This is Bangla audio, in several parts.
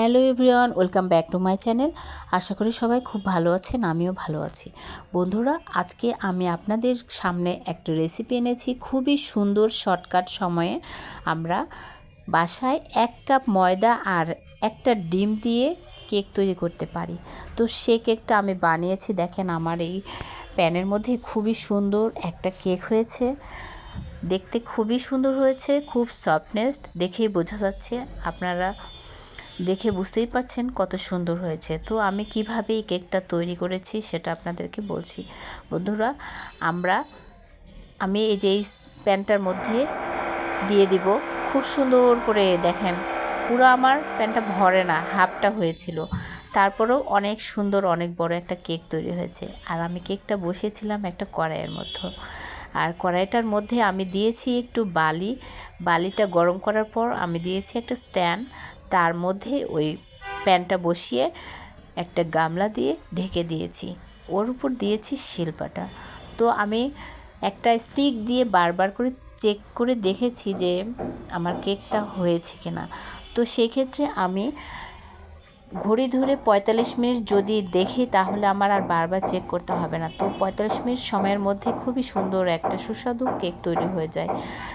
Hello everyone, welcome back to my channel. আশা করি সবাই খুব ভালো আছেন, আমিও ভালো আছি। বন্ধুরা, আজকে আমি আপনাদের সামনে একটা রেসিপি এনেছি খুবই সুন্দর শর্টকাট সময়ে। আমরা বাসায় এক কাপ ময়দা আর একটা ডিম দিয়ে কেক তৈরি করতে পারি। তো সে কেকটা আমি বানিয়েছি, দেখেন আমার এই প্যানের মধ্যে খুবই সুন্দর একটা কেক হয়েছে। দেখতে খুবই সুন্দর হয়েছে, খুব সফটনেস দেখেই বোঝা যাচ্ছে। আপনারা দেখে বুঝতেই পারছেন কত সুন্দর হয়েছে। তো আমি কীভাবে এই কেকটা তৈরি করেছি সেটা আপনাদেরকে বলছি। বন্ধুরা, আমরা, আমি এই যে এই প্যানটার মধ্যে দিয়ে দিব। খুব সুন্দর করে দেখেন, পুরো আমার প্যানটা ভরে না, হাফটা হয়েছিল। তারপরেও অনেক সুন্দর, অনেক বড় একটা কেক তৈরি হয়েছে। আর আমি কেকটা বসিয়েছিলাম একটা কড়াইয়ের মধ্যে। আর কড়াইটার মধ্যে আমি দিয়েছি একটু বালি। বালিটা গরম করার পর আমি দিয়েছি একটা স্ট্যান্ড। তার মধ্যে ওই প্যানটা বসিয়ে একটা গামলা দিয়ে ঢেকে দিয়েছি। ওর উপর দিয়েছি শিলপাটা তো আমি একটা স্টিক দিয়ে বারবার করে চেক করে দেখেছি যে আমার কেকটা হয়েছে কিনা। তো সেক্ষেত্রে আমি ঘড়ি ধরে পঁয়তাল্লিশ মিনিট যদি দেখি, তাহলে আমার আর বারবার চেক করতে হবে না। তো পঁয়তাল্লিশ মিনিট সময়ের মধ্যে খুবই সুন্দর একটা সুস্বাদু কেক তৈরি হয়ে যায়,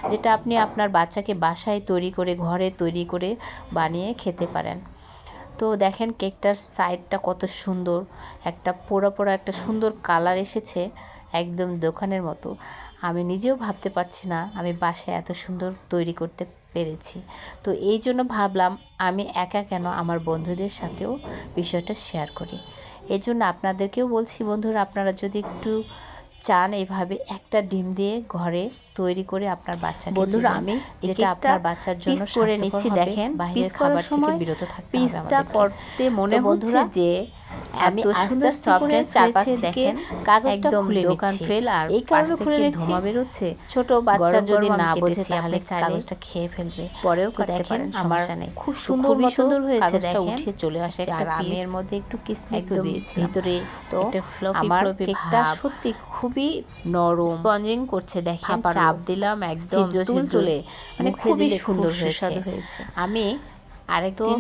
যেটা আপনি আপনার বাচ্চাকে বাসায় তৈরি করে, ঘরে তৈরি করে বানিয়ে খেতে পারেন। তো দেখেন কেকটার সাইডটা কত সুন্দর, একটা পোড়া পোড়া একটা সুন্দর কালার এসেছে একদম দোকানের মতো। আমি নিজেও ভাবতে পারছি না, আমি বাসায় এত সুন্দর তৈরি করতে পেরেছি। তো এই জন্য ভাবলাম আমি একা কেন আমার বন্ধুদের সাথেও বিষয়টা শেয়ার করি। এই জন্য আপনাদেরকেও বলছি বন্ধুরা আপনারা যদি একটু চান এভাবে একটা ডিম দিয়ে ঘরে তৈরি করে আপনার বাচ্চা বন্ধুরা, আমি যেটা আপনার বাচ্চার জন্য করে নিচ্ছি, দেখেন, করার সময় সময় বিরত থাকতে পিসটা করতে মনে হচ্ছে যে আমি আস্তে চারপাশ দেখেন, কাগজটা খুলে দোকান ফেল আর এই কারণে খুলে। ছোট বাচ্চা যদি না বোঝে তাহলে কাগজটা খেয়ে ফেলবে। পরেও দেখেন আমার খুব সুন্দর সুন্দর হয়েছে, দেখেন। উঠে চলে একটা আর আমি এর মধ্যে একটু একদম দিয়েছি ভিতরে তো আমার কেকটা সত্যি খুবই নরম। স্পঞ্জিং করছে দেখেন। চাপ দিলাম একদম ছিদ্র মানে খুবই সুন্দর হয়েছে। আমি আরেকদিন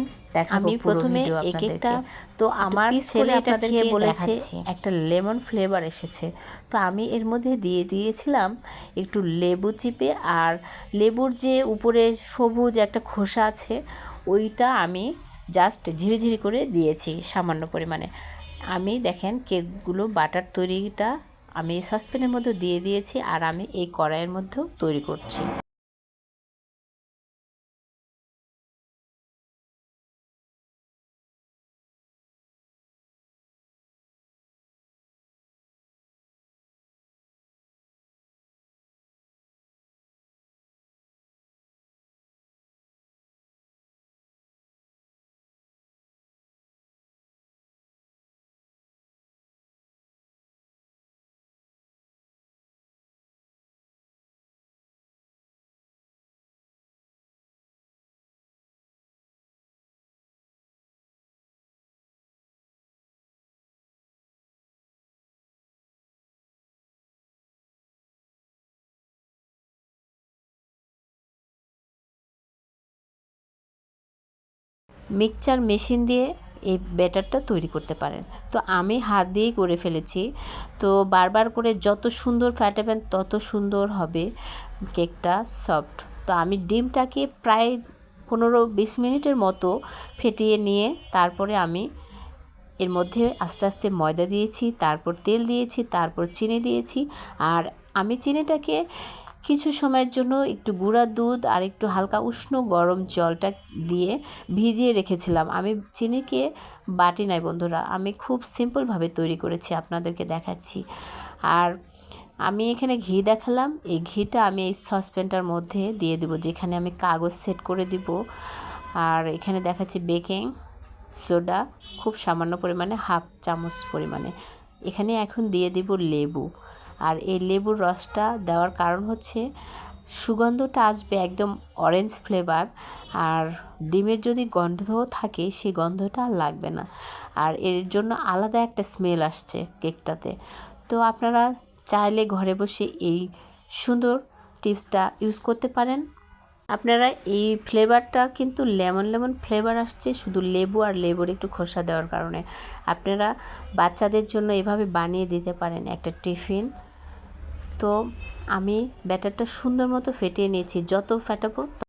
আমি পুরো প্রথমে এই কেকটা তো আমার ছেলে এটা আপনাদেরকে খেয়ে বলেছে একটা লেমন ফ্লেভার এসেছে। তো আমি এর মধ্যে দিয়ে দিয়েছিলাম একটু লেবু চিপে আর লেবুর যে উপরে সবুজ একটা খোসা আছে ওইটা আমি জাস্ট ঝিরিঝিরি করে দিয়েছি সামান্য পরিমাণে। আমি দেখেন কেকগুলো বাটার তৈরিটা আমি সসপ্যানের মধ্যে দিয়ে দিয়েছি আর আমি এই কড়াইয়ের মধ্যেও তৈরি করছি। মিক্সচার মেশিন দিয়ে এই ব্যাটারটা তৈরি করতে পারেন। তো আমি হাত দিয়েই করে ফেলেছি। তো বারবার করে যত সুন্দর ফ্যাটাবেন তত সুন্দর হবে কেকটা সফট। তো আমি ডিমটাকে প্রায় পনেরো বিশ মিনিটের মতো ফেটিয়ে নিয়ে তারপরে আমি এর মধ্যে আস্তে আস্তে ময়দা দিয়েছি, তারপর তেল দিয়েছি, তারপর চিনি দিয়েছি। আর আমি চিনিটাকে কিছু সময়ের জন্য একটু গুঁড়া দুধ আর একটু হালকা উষ্ণ গরম জলটা দিয়ে ভিজিয়ে রেখেছিলাম। আমি চিনিকে বাটি নাই বন্ধুরা, আমি খুব সিম্পলভাবে তৈরি করেছি, আপনাদেরকে দেখাচ্ছি। আর আমি এখানে ঘি দেখালাম, এই ঘিটা আমি এই সসপ্যানটার মধ্যে দিয়ে দেবো, যেখানে আমি কাগজ সেট করে দিব। আর এখানে দেখাচ্ছি বেকিং সোডা, খুব সামান্য পরিমাণে হাফ চামচ পরিমাণে। এখানে এখন দিয়ে দিব লেবু। আর এই লেবুর রসটা দেওয়ার কারণ হচ্ছে সুগন্ধটা আসবে একদম অরেঞ্জ ফ্লেভার আর ডিমের যদি গন্ধ থাকে সেই গন্ধটা আর লাগবে না। আর এর জন্য আলাদা একটা স্মেল আসছে কেকটাতে তো আপনারা চাইলে ঘরে বসে এই সুন্দর টিপসটা ইউজ করতে পারেন। আপনারা এই ফ্লেভারটা কিন্তু লেমন লেমন ফ্লেভার আসছে, শুধু লেবু আর লেবুর একটু খোসা দেওয়ার কারণে। আপনারা বাচ্চাদের জন্য এভাবে বানিয়ে দিতে পারেন একটা টিফিন। তো আমি ব্যাটারটা সুন্দর মতো ফেটিয়ে নিয়েছি যত ফেটাবো